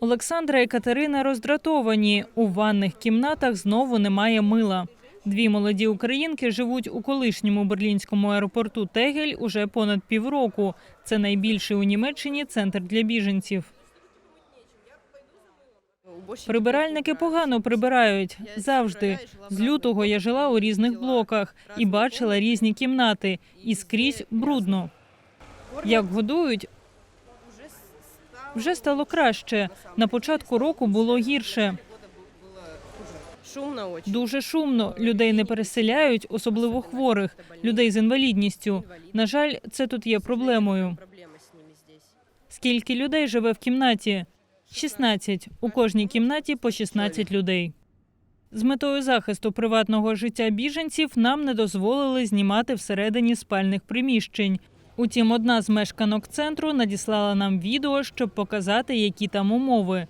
Олександра і Катерина роздратовані. У ванних кімнатах знову немає мила. Дві молоді українки живуть у колишньому берлінському аеропорту Тегель уже понад півроку. Це найбільший у Німеччині центр для біженців. Прибиральники погано прибирають завжди. З лютого я жила у різних блоках і бачила різні кімнати, і скрізь брудно. Як годують, вже стало краще. На початку року було гірше. Дуже шумно. Людей не переселяють, особливо хворих, людей з інвалідністю. На жаль, це тут є проблемою. Скільки людей живе в кімнаті? 16. У кожній кімнаті по 16 людей. З метою захисту приватного життя біженців нам не дозволили знімати всередині спальних приміщень. Утім, одна з мешканок центру надіслала нам відео, щоб показати, які там умови.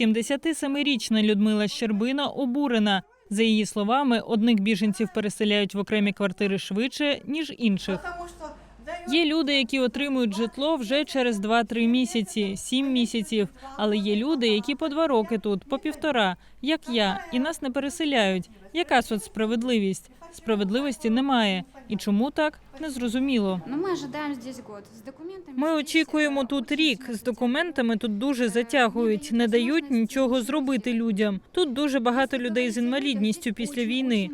77-річна Людмила Щербина обурена. За її словами, одних біженців переселяють в окремі квартири швидше, ніж інших. Є люди, які отримують житло вже через 2-3 місяці, 7 місяців. Але є люди, які по два роки тут, по півтора, як я, і нас не переселяють. Яка соцсправедливість? Справедливості немає. І чому так? Незрозуміло. Документами... Ми очікуємо тут рік. З документами тут дуже затягують, не дають нічого зробити людям. Тут дуже багато людей з інвалідністю після війни.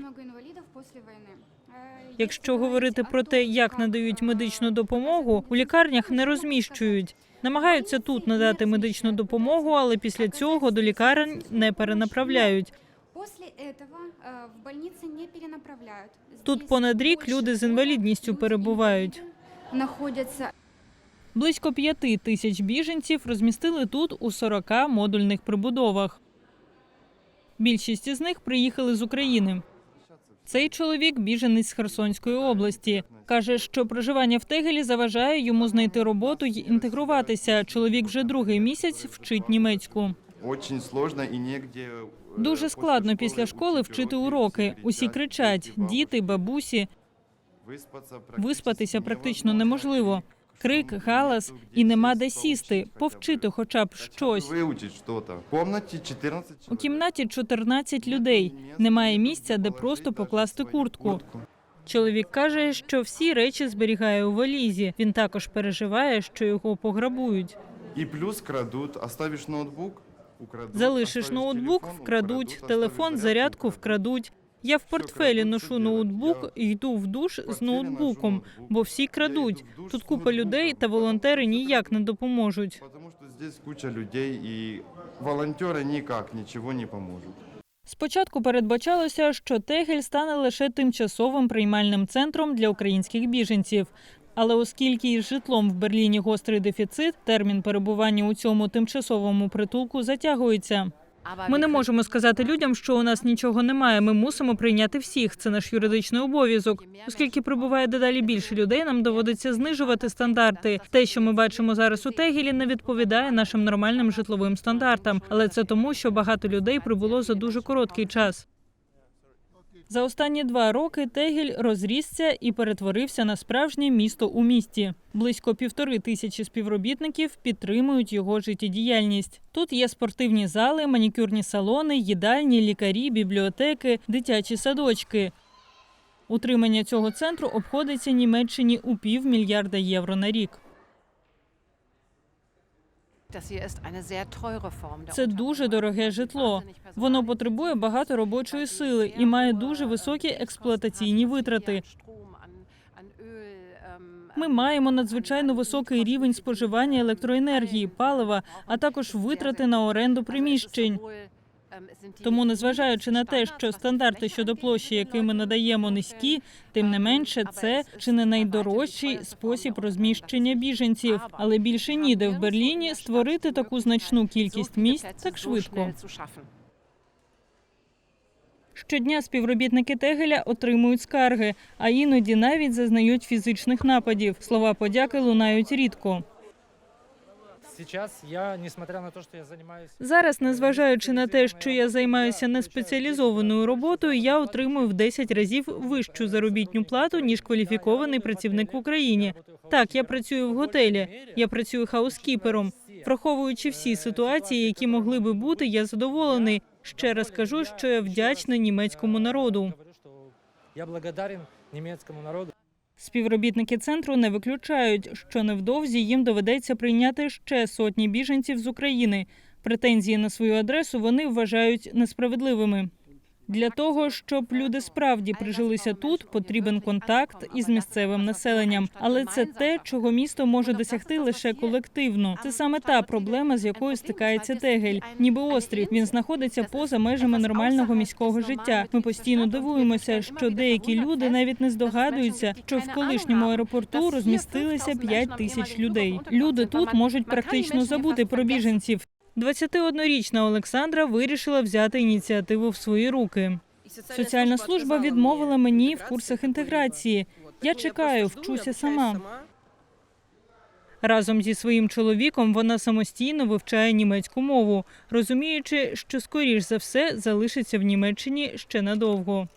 Якщо говорити про те, як надають медичну допомогу, у лікарнях не розміщують. Намагаються тут надати медичну допомогу, але після цього до лікарень не перенаправляють. Після е, в больниці не перенаправляють. Тут понад рік люди з інвалідністю перебувають. інваліди Знаходяться Близько п'яти тисяч біженців розмістили тут у 40 модульних прибудовах. Більшість із них приїхали з України. Цей чоловік біженець з Херсонської області. Каже, що проживання в Тегелі заважає йому знайти роботу й інтегруватися. Чоловік вже другий місяць вчить німецьку. Е, Дуже складно після школи вчити уроки. Усі кричать: діти, бабусі. Виспатися практично неможливо. Крик, галас і нема де сісти, повчити хоча б щось. Вивчити щось. В кімнаті 14 У кімнаті 14 людей. Немає місця, де просто покласти куртку. Чоловік каже, що всі речі зберігає у валізі. Він також переживає, що його пограбують. І плюс крадуть, оставиш ноутбук. Залишиш ноутбук, вкрадуть, телефон, зарядку вкрадуть. Я в портфелі ношу ноутбук і йду в душ з ноутбуком, бо всі крадуть. Тут купа людей, та волонтери ніяк не допоможуть. Потому что здесь куча людей, и волонтеры никак ничего не поможет. Спочатку передбачалося, що Тегель стане лише тимчасовим приймальним центром для українських біженців. Але оскільки із житлом в Берліні гострий дефіцит, термін перебування у цьому тимчасовому притулку затягується. Ми не можемо сказати людям, що у нас нічого немає. Ми мусимо прийняти всіх. Це наш юридичний обов'язок. Оскільки прибуває дедалі більше людей, нам доводиться знижувати стандарти. Те, що ми бачимо зараз у Тегелі, не відповідає нашим нормальним житловим стандартам. Але це тому, що багато людей прибуло за дуже короткий час. За останні два роки Тегель розрісся і перетворився на справжнє місто у місті. Близько півтори тисячі співробітників підтримують його життєдіяльність. Тут є спортивні зали, манікюрні салони, їдальні, лікарі, бібліотеки, дитячі садочки. Утримання цього центру обходиться Німеччині у півмільярда євро на рік. Це дуже дороге житло. Воно потребує багато робочої сили і має дуже високі експлуатаційні витрати. Ми маємо надзвичайно високий рівень споживання електроенергії, палива, а також витрати на оренду приміщень. Тому, незважаючи на те, що стандарти щодо площі, які ми надаємо, низькі, тим не менше, це чи не найдорожчий спосіб розміщення біженців. Але більше ніде в Берліні створити таку значну кількість місць так швидко. Щодня співробітники Тегеля отримують скарги, а іноді навіть зазнають фізичних нападів. Слова подяки лунають рідко. Зараз, незважаючи на те, що я займаюся неспеціалізованою роботою, я отримую в 10 разів вищу заробітну плату ніж кваліфікований працівник в Україні. Так, я працюю в готелі, я працюю хаускіпером. Враховуючи всі ситуації, які могли би бути, я задоволений. Ще раз кажу, що я вдячний німецькому народу. Я благодарен немецкому народу. Співробітники центру не виключають, що невдовзі їм доведеться прийняти ще сотні біженців з України. Претензії на свою адресу вони вважають несправедливими. Для того щоб люди справді прижилися тут, потрібен контакт із місцевим населенням. Але це те, чого місто може досягти лише колективно. Це саме та проблема, з якою стикається Тегель. Ніби острів він знаходиться поза межами нормального міського життя. Ми постійно дивуємося, що деякі люди навіть не здогадуються, що в колишньому аеропорту розмістилися 5 тисяч людей. Люди тут можуть практично забути про біженців. 21-річна Олександра вирішила взяти ініціативу в свої руки. Соціальна служба відмовила мені в курсах інтеграції. Я чекаю, вчуся сама. Разом зі своїм чоловіком вона самостійно вивчає німецьку мову, розуміючи, що скоріш за все залишиться в Німеччині ще надовго.